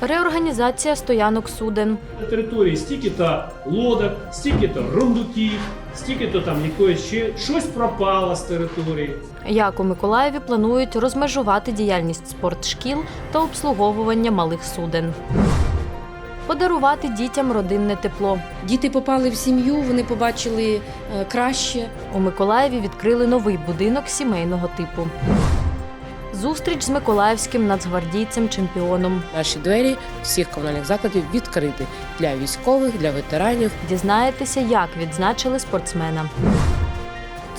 Реорганізація стоянок суден. На території стільки-то лодок, стільки-то рундуків, стільки-то там якоїсь ще щось пропало з території. Як у Миколаєві планують розмежувати діяльність спортшкіл та обслуговування малих суден. Подарувати дітям родинне тепло. Діти попали в сім'ю, вони побачили е, краще. У Миколаєві відкрили новий будинок сімейного типу. Зустріч з миколаївським нацгвардійцем-чемпіоном. Наші двері всіх комунальних закладів відкриті для військових, для ветеранів. Дізнаєтеся, як відзначили спортсмена.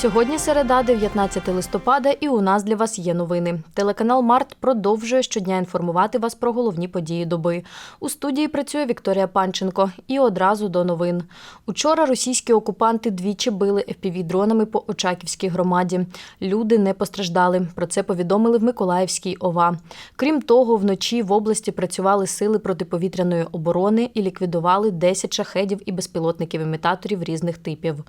Сьогодні середа, 19 листопада, і у нас для вас є новини. Телеканал Март продовжує щодня інформувати вас про головні події доби. У студії працює Вікторія Панченко. І одразу до новин. Учора російські окупанти двічі били FPV-дронами по Очаківській громаді. Люди не постраждали. Про це повідомили в Миколаївській ОВА. Крім того, вночі в області працювали сили протиповітряної оборони і ліквідували 10 шахедів і безпілотників-імітаторів різних типів.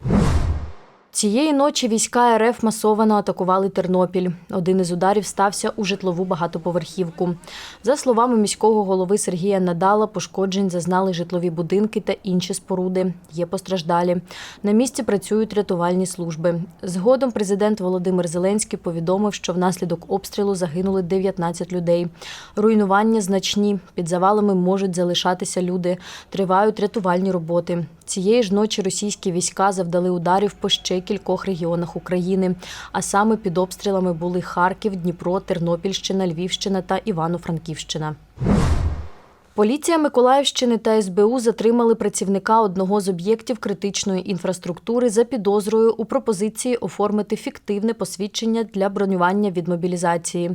Цієї ночі війська РФ масовано атакували Тернопіль. Один із ударів стався у житлову багатоповерхівку. За словами міського голови Сергія Надала, пошкоджень зазнали житлові будинки та інші споруди. Є постраждалі. На місці працюють рятувальні служби. Згодом президент Володимир Зеленський повідомив, що внаслідок обстрілу загинули 19 людей. Руйнування значні. Під завалами можуть залишатися люди. Тривають рятувальні роботи. Цієї ж ночі російські війська завдали ударів по ще кількох регіонах України. А саме під обстрілами були Харків, Дніпро, Тернопільщина, Львівщина та Івано-Франківщина. Поліція Миколаївщини та СБУ затримали працівника одного з об'єктів критичної інфраструктури за підозрою у пропозиції оформити фіктивне посвідчення для бронювання від мобілізації.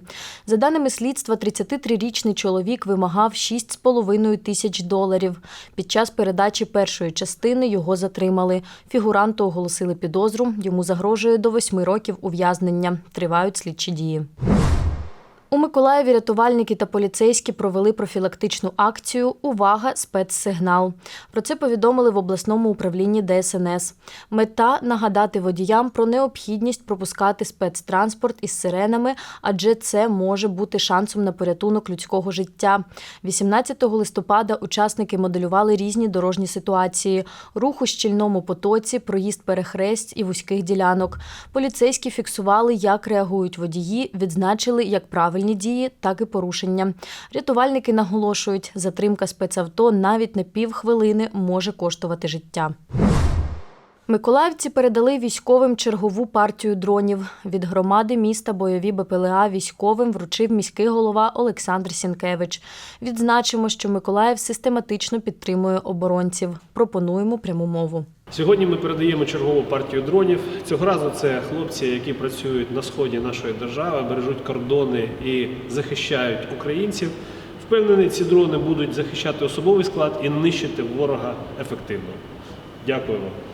За даними слідства, 33-річний чоловік вимагав 6,5 тисяч доларів. Під час передачі першої частини його затримали. Фігуранту оголосили підозру. Йому загрожує до 8 років ув'язнення. Тривають слідчі дії. У Миколаєві рятувальники та поліцейські провели профілактичну акцію Увага! Спецсигнал. Про це повідомили в обласному управлінні ДСНС. Мета нагадати водіям про необхідність пропускати спецтранспорт із сиренами, адже це може бути шансом на порятунок людського життя. 18 листопада учасники моделювали різні дорожні ситуації: рух у щільному потоці, проїзд перехресть і вузьких ділянок. Поліцейські фіксували, як реагують водії, відзначили як правильні дії, так і порушення. Рятувальники наголошують, затримка спецавто навіть на півхвилини може коштувати життя. Миколаївці передали військовим чергову партію дронів. Від громади міста бойові БПЛА військовим вручив міський голова Олександр Сінкевич. Відзначимо, що Миколаїв систематично підтримує оборонців. Пропонуємо пряму мову. Сьогодні ми передаємо чергову партію дронів. Цього разу це хлопці, які працюють на сході нашої держави, бережуть кордони і захищають українців. Впевнений, ці дрони будуть захищати особовий склад і нищити ворога ефективно. Дякую вам.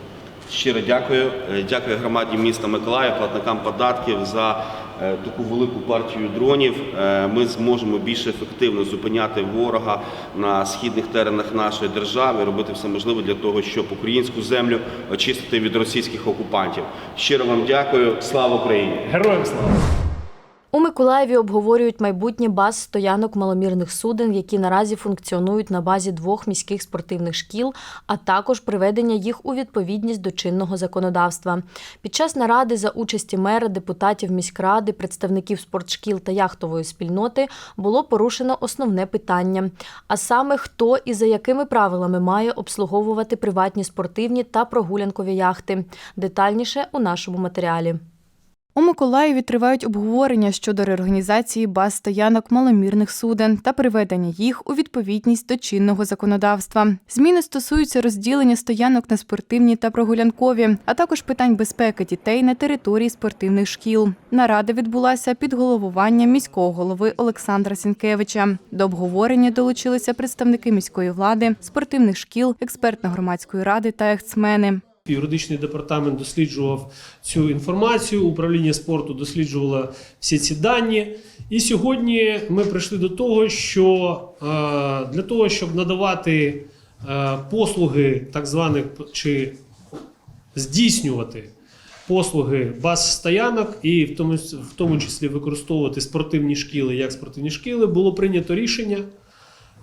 Щиро дякую. Е, Дякую громаді міста Миколаїв, платникам податків за е, таку велику партію дронів. Е, Ми зможемо більш ефективно зупиняти ворога на східних теренах нашої держави, робити все можливе для того, щоб українську землю очистити від російських окупантів. Щиро вам дякую. Слава Україні! Героям слава! У Миколаєві обговорюють майбутнє баз стоянок маломірних суден, які наразі функціонують на базі двох міських спортивних шкіл, а також приведення їх у відповідність до чинного законодавства. Під час наради за участі мера, депутатів міськради, представників спортшкіл та яхтової спільноти було порушено основне питання: а саме хто і за якими правилами має обслуговувати приватні спортивні та прогулянкові яхти. Детальніше у нашому матеріалі. У Миколаєві тривають обговорення щодо реорганізації баз стоянок маломірних суден та приведення їх у відповідність до чинного законодавства. Зміни стосуються розділення стоянок на спортивні та прогулянкові, а також питань безпеки дітей на території спортивних шкіл. Нарада відбулася під головуванням міського голови Олександра Сінкевича. До обговорення долучилися представники міської влади, спортивних шкіл, експертно-громадської ради та ексмени. Юридичний департамент досліджував цю інформацію, управління спорту досліджувало всі ці дані. І сьогодні ми прийшли до того, що е, для того, щоб надавати е, послуги так званих чи здійснювати послуги баз стоянок і в тому, в тому числі використовувати спортивні шкіли як спортивні шкіли, було прийнято рішення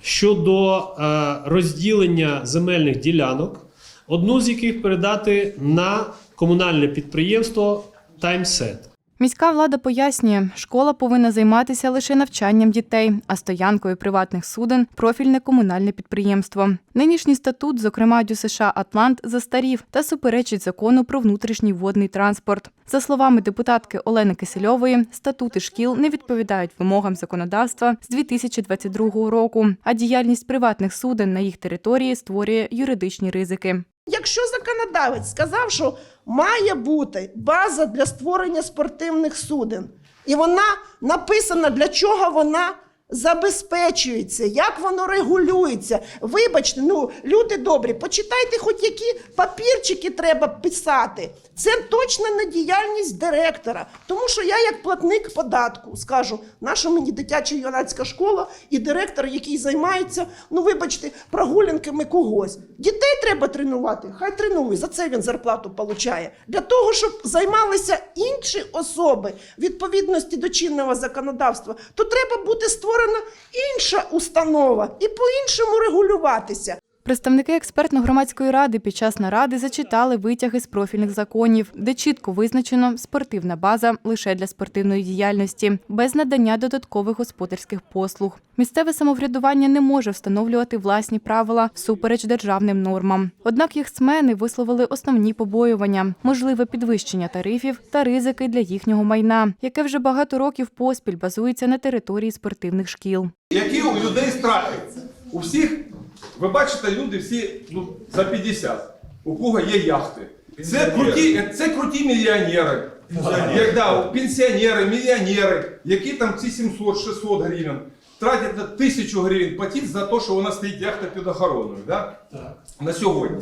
щодо е, розділення земельних ділянок, одну з яких передати на комунальне підприємство Таймсет. Міська влада пояснює, школа повинна займатися лише навчанням дітей, а стоянкою приватних суден профільне комунальне підприємство. Нинішній статут, зокрема ДЮСШ Атлант, застарів та суперечить закону про внутрішній водний транспорт. За словами депутатки Олени Кисельової, статути шкіл не відповідають вимогам законодавства з 2022 року, а діяльність приватних суден на їх території створює юридичні ризики. Якщо законодавець сказав, що має бути база для створення спортивних суден, і вона написана, для чого вона забезпечується, як воно регулюється. Вибачте, ну люди добрі, почитайте, хоч які папірчики треба писати. Це точно не діяльність директора. Тому що я, як платник податку, скажу, наша мені дитяча юнацька школа і директор, який займається, ну вибачте, прогулянками когось. Дітей треба тренувати, хай тренує. За це він зарплату получає. Для того, щоб займалися інші особи відповідності до чинного законодавства, то треба бути створена інша установа і по-іншому регулюватися. Представники експертно-громадської ради під час наради зачитали витяги з профільних законів, де чітко визначено спортивна база лише для спортивної діяльності, без надання додаткових господарських послуг. Місцеве самоврядування не може встановлювати власні правила всупереч державним нормам. Однак їх смени висловили основні побоювання, можливе підвищення тарифів та ризики для їхнього майна, яке вже багато років поспіль базується на території спортивних шкіл. Які у людей страхи? У всіх, ви бачите, люди всі ну, за 50, у кого є яхти. Це круті, це круті мільйонери. Як, да, пенсіонери, мільйонери, які там ці 700-600 гривень тратять на тисячу гривень платять за те, що вона стоїть яхта під охороною. Да? На сьогодні.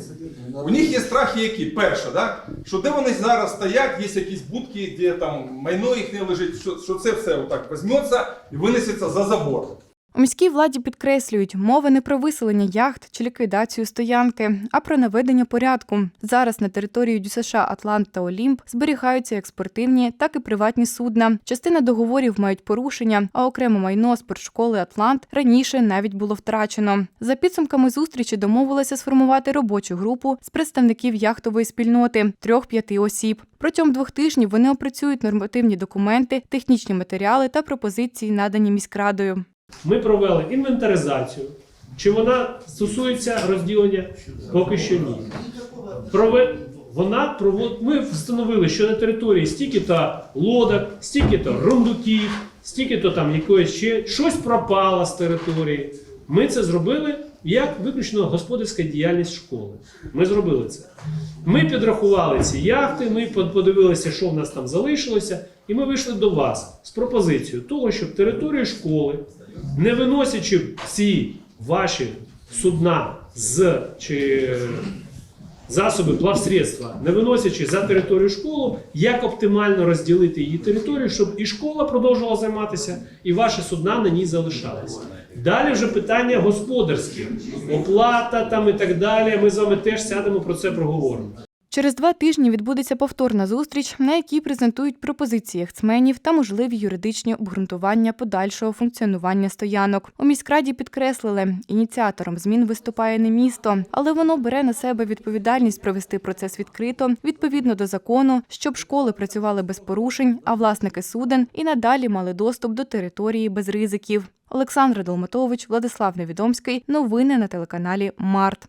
У них є страхи які? Перше, да? що де вони зараз стоять, є якісь будки, де там майно їх не лежить, що, що це все отак візьметься і винесеться за забор. У міській владі підкреслюють, мова не про виселення яхт чи ліквідацію стоянки, а про наведення порядку. Зараз на території ДЮСШ Атлант та Олімп зберігаються як спортивні, так і приватні судна. Частина договорів мають порушення, а окремо майно спортшколи Атлант раніше навіть було втрачено. За підсумками зустрічі домовилися сформувати робочу групу з представників яхтової спільноти трьох-п'яти осіб. Протягом двох тижнів вони опрацюють нормативні документи, технічні матеріали та пропозиції, надані міськрадою. Ми провели інвентаризацію. Чи вона стосується розділення? Поки що ні. Прове... Вона провод... Ми встановили, що на території стільки-то лодок, стільки-то рундуків, стільки-то там якоїсь ще щось пропало з території. Ми це зробили як виключно господарська діяльність школи. Ми зробили це. Ми підрахували ці яхти, ми подивилися, що в нас там залишилося, і ми вийшли до вас з пропозицією того, щоб територію школи, не виносячи ці ваші судна з чи засоби плавсредства, не виносячи за територію школи, як оптимально розділити її територію, щоб і школа продовжувала займатися, і ваші судна на ній залишалися. Далі вже питання господарське, оплата там і так далі. Ми з вами теж сядемо про це проговоримо. Через два тижні відбудеться повторна зустріч, на якій презентують пропозиції яхтсменів та можливі юридичні обґрунтування подальшого функціонування стоянок. У міськраді підкреслили, ініціатором змін виступає не місто, але воно бере на себе відповідальність провести процес відкрито відповідно до закону, щоб школи працювали без порушень, а власники суден і надалі мали доступ до території без ризиків. Олександра Долматович, Владислав Невідомський. Новини на телеканалі Март.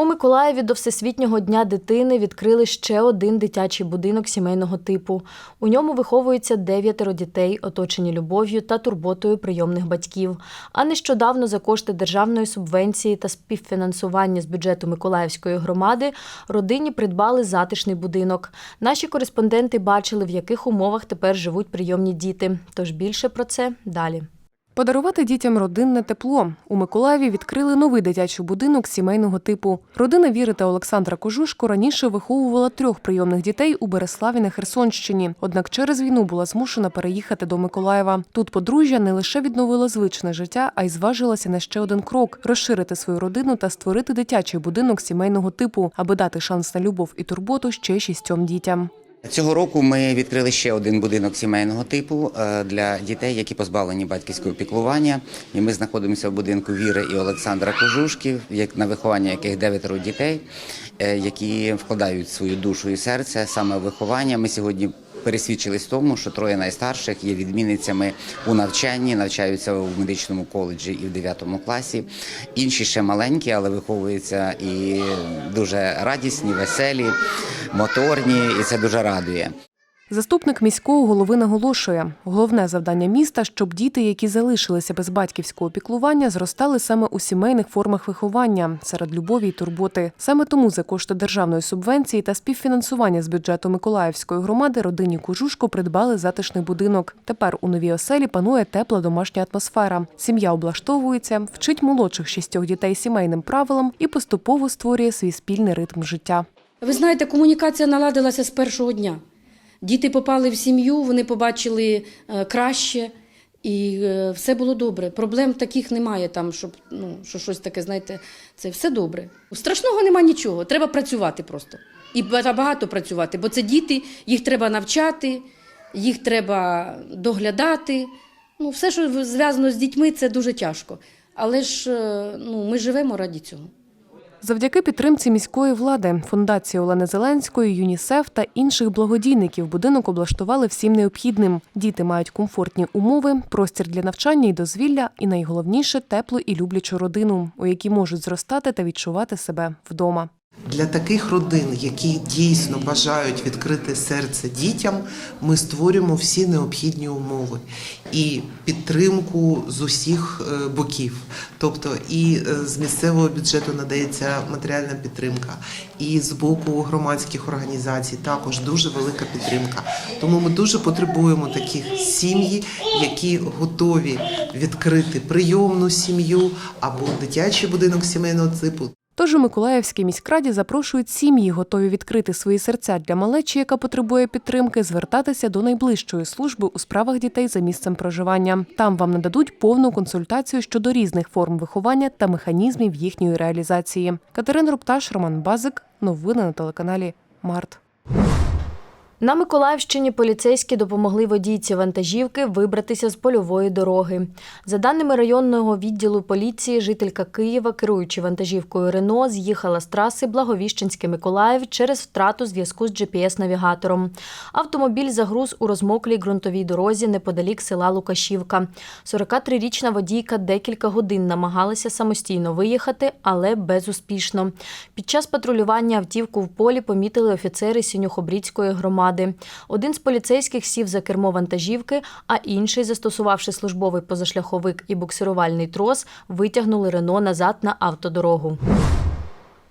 У Миколаєві до Всесвітнього дня дитини відкрили ще один дитячий будинок сімейного типу. У ньому виховується дев'ятеро дітей, оточені любов'ю та турботою прийомних батьків. А нещодавно за кошти державної субвенції та співфінансування з бюджету Миколаївської громади родині придбали затишний будинок. Наші кореспонденти бачили, в яких умовах тепер живуть прийомні діти. Тож більше про це далі. Подарувати дітям родинне тепло. У Миколаєві відкрили новий дитячий будинок сімейного типу. Родина Віри та Олександра Кожушко раніше виховувала трьох прийомних дітей у Береславі на Херсонщині. Однак через війну була змушена переїхати до Миколаєва. Тут подружжя не лише відновило звичне життя, а й зважилася на ще один крок розширити свою родину та створити дитячий будинок сімейного типу, аби дати шанс на любов і турботу ще шістьом дітям. Цього року ми відкрили ще один будинок сімейного типу е, для дітей, які позбавлені батьківського піклування. І ми знаходимося в будинку Віри і Олександра Кожушків, на виховання яких дев'ятеро дітей, е, які вкладають свою душу і серце саме в виховання. Ми сьогодні пересвідчились тому, що троє найстарших є відмінницями у навчанні, навчаються у медичному коледжі і в 9 класі. Інші ще маленькі, але виховуються і дуже радісні, веселі, моторні, і це дуже радує. Заступник міського голови наголошує, головне завдання міста, щоб діти, які залишилися без батьківського піклування, зростали саме у сімейних формах виховання серед любові й турботи. Саме тому за кошти державної субвенції та співфінансування з бюджету Миколаївської громади родині Кожушко придбали затишний будинок. Тепер у новій оселі панує тепла домашня атмосфера. Сім'я облаштовується, вчить молодших шістьох дітей сімейним правилам і поступово створює свій спільний ритм життя. Ви знаєте, комунікація наладилася з першого дня. Діти попали в сім'ю, вони побачили е, краще, і е, все було добре. Проблем таких немає там, щоб ну, що щось таке, знаєте, це все добре. Страшного нема нічого. Треба працювати просто. І багато працювати, бо це діти, їх треба навчати, їх треба доглядати. Ну, все, що зв'язано з дітьми, це дуже тяжко. Але ж е, ну, ми живемо раді цього. Завдяки підтримці міської влади, фундації Олени Зеленської, ЮНІСЕФ та інших благодійників будинок облаштували всім необхідним. Діти мають комфортні умови, простір для навчання і дозвілля, і найголовніше теплу і люблячу родину, у якій можуть зростати та відчувати себе вдома. Для таких родин, які дійсно бажають відкрити серце дітям, ми створюємо всі необхідні умови і підтримку з усіх е, боків. Тобто і е, з місцевого бюджету надається матеріальна підтримка, і з боку громадських організацій також дуже велика підтримка. Тому ми дуже потребуємо таких сім'ї, які готові відкрити прийомну сім'ю або дитячий будинок сімейного типу. Тож у Миколаївській міськраді запрошують сім'ї, готові відкрити свої серця для малечі, яка потребує підтримки, звертатися до найближчої служби у справах дітей за місцем проживання. Там вам нададуть повну консультацію щодо різних форм виховання та механізмів їхньої реалізації. Катерина Рупташ, Роман Базик. Новини на телеканалі Март. На Миколаївщині поліцейські допомогли водійці вантажівки вибратися з польової дороги. За даними районного відділу поліції, жителька Києва, керуючи вантажівкою Рено, з'їхала з траси Благовіщенське Миколаїв через втрату зв'язку з GPS-навігатором. Автомобіль загруз у розмоклій ґрунтовій дорозі неподалік села Лукашівка. 43-річна водійка декілька годин намагалася самостійно виїхати, але безуспішно. Під час патрулювання автівку в полі помітили офіцери Сінюхобрідської громади. Один з поліцейських сів за кермо вантажівки, а інший, застосувавши службовий позашляховик і буксирувальний трос, витягнули Рено назад на автодорогу.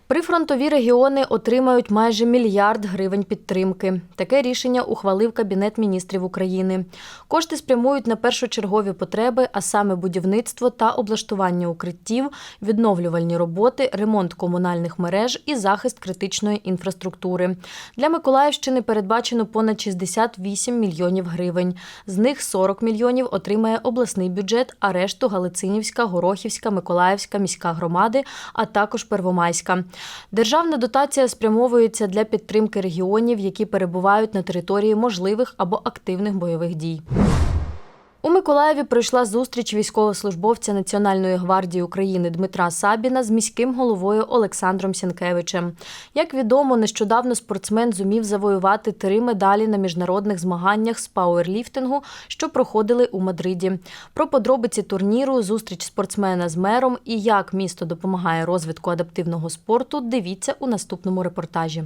Прифронтові регіони отримають майже мільярд гривень підтримки. Таке рішення ухвалив Кабінет міністрів України. Кошти спрямують на першочергові потреби, а саме будівництво та облаштування укриттів, відновлювальні роботи, ремонт комунальних мереж і захист критичної інфраструктури. Для Миколаївщини передбачено понад 68 мільйонів гривень. З них 40 мільйонів отримає обласний бюджет, а решту Галицинівська, Горохівська, Миколаївська міська громади, а також Первомайська. Державна дотація спрямовується для підтримки регіонів, які перебувають на території можливих або активних бойових дій. У Миколаєві пройшла зустріч військовослужбовця Національної гвардії України Дмитра Сабіна з міським головою Олександром Сінкевичем. Як відомо, нещодавно спортсмен зумів завоювати три медалі на міжнародних змаганнях з пауерліфтингу, що проходили у Мадриді. Про подробиці турніру, зустріч спортсмена з мером і як місто допомагає розвитку адаптивного спорту. Дивіться у наступному репортажі.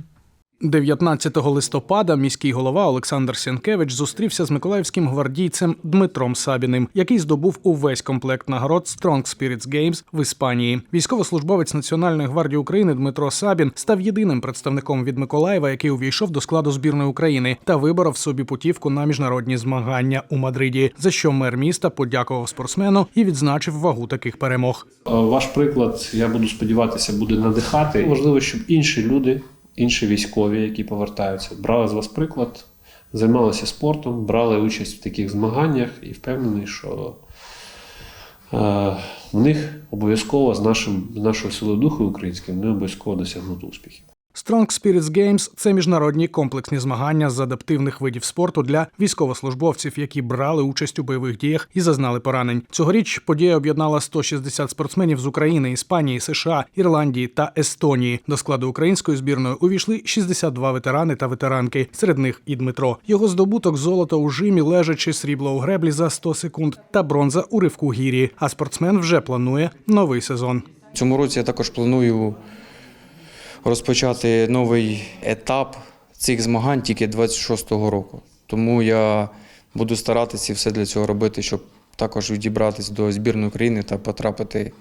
19 листопада міський голова Олександр Сянкевич зустрівся з миколаївським гвардійцем Дмитром Сабіним, який здобув увесь комплект нагород Strong Spirits Games в Іспанії. Військовослужбовець Національної гвардії України Дмитро Сабін став єдиним представником від Миколаєва, який увійшов до складу збірної України та виборов собі путівку на міжнародні змагання у Мадриді. За що мер міста подякував спортсмену і відзначив вагу таких перемог. Е, Ваш приклад, я буду сподіватися, буде надихати. Важливо, щоб інші люди, інші військові, які повертаються, брали з вас приклад, займалися спортом, брали участь в таких змаганнях і впевнений, що е, в них обов'язково з, нашим, з нашою силою духу українським вони обов'язково досягнуть успіхів. Strong Spirits Games – це міжнародні комплексні змагання з адаптивних видів спорту для військовослужбовців, які брали участь у бойових діях і зазнали поранень. Цьогоріч подія об'єднала 160 спортсменів з України, Іспанії, США, Ірландії та Естонії. До складу української збірної увійшли 62 ветерани та ветеранки. Серед них і Дмитро. Його здобуток золото у жимі, лежачи срібло у греблі за 100 секунд та бронза у ривку гірі. А спортсмен вже планує новий сезон. Цьому році я також планую розпочати новий етап цих змагань тільки 26-го року. Тому я буду старатися все для цього робити, щоб також відібратись до збірної України та потрапити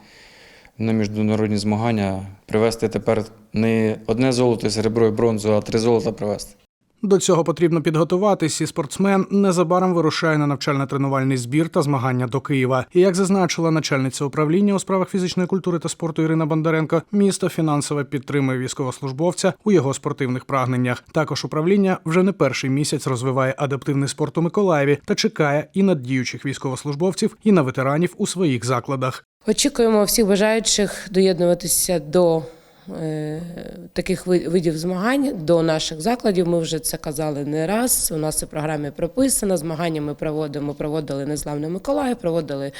на міжнародні змагання, привезти тепер не одне золото, серебро і бронзу, а три золота привезти. До цього потрібно підготуватись, і спортсмен незабаром вирушає на навчально-тренувальний збір та змагання до Києва. І як зазначила начальниця управління у справах фізичної культури та спорту Ірина Бондаренко, місто фінансово підтримує військовослужбовця у його спортивних прагненнях. Також управління вже не перший місяць розвиває адаптивний спорт у Миколаєві та чекає і на діючих військовослужбовців, і на ветеранів у своїх закладах. Очікуємо всіх бажаючих доєднуватися до таких ви- видів змагань, до наших закладів. Ми вже це казали не раз. У нас у програмі прописано. Змагання ми проводимо, проводили Незламний Миколаїв, проводили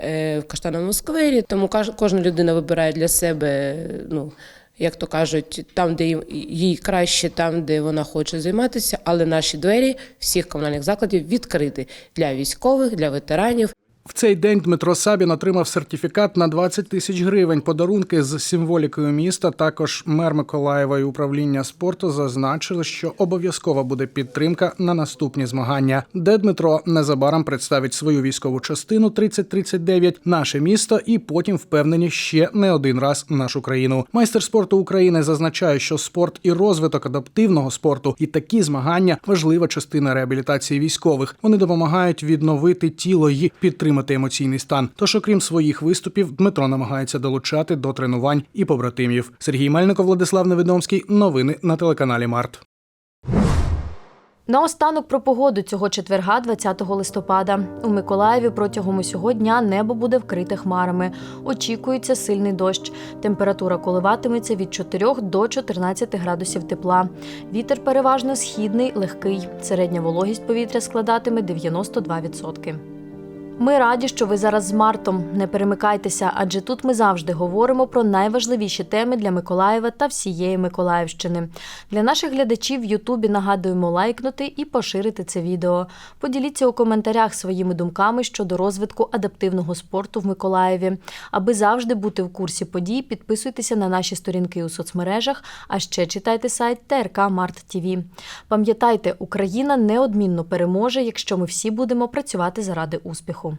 е, в Каштановому сквері. Тому кожна людина вибирає для себе. Ну, як то кажуть, там, де їй краще, там, де вона хоче займатися, але наші двері всіх комунальних закладів відкриті для військових, для ветеранів. В цей день Дмитро Сабін отримав сертифікат на 20 тисяч гривень. Подарунки з символікою міста. Також мер Миколаєва і управління спорту зазначили, що обов'язкова буде підтримка на наступні змагання, де Дмитро незабаром представить свою військову частину 3039, наше місто, і потім впевнені ще не один раз нашу країну. Майстер спорту України зазначає, що спорт і розвиток адаптивного спорту і такі змагання важлива частина реабілітації військових. Вони допомагають відновити тіло і підтримати емоційний стан. Тож, окрім своїх виступів, Дмитро намагається долучати до тренувань і побратимів. Сергій Мельников, Владислав Невідомський. Новини на телеканалі Март. Наостанок про погоду цього четверга, 20 листопада. У Миколаєві протягом усього дня небо буде вкрите хмарами. Очікується сильний дощ. Температура коливатиметься від 4 до 14 градусів тепла. Вітер переважно східний, легкий. Середня вологість повітря складатиме 92%. Ми раді, що ви зараз з Мартом. Не перемикайтеся, адже тут ми завжди говоримо про найважливіші теми для Миколаєва та всієї Миколаївщини. Для наших глядачів в Ютубі нагадуємо лайкнути і поширити це відео. Поділіться у коментарях своїми думками щодо розвитку адаптивного спорту в Миколаєві. Аби завжди бути в курсі подій, підписуйтеся на наші сторінки у соцмережах, а ще читайте сайт ТРК Март ТВ. Пам'ятайте, Україна неодмінно переможе, якщо ми всі будемо працювати заради успіху.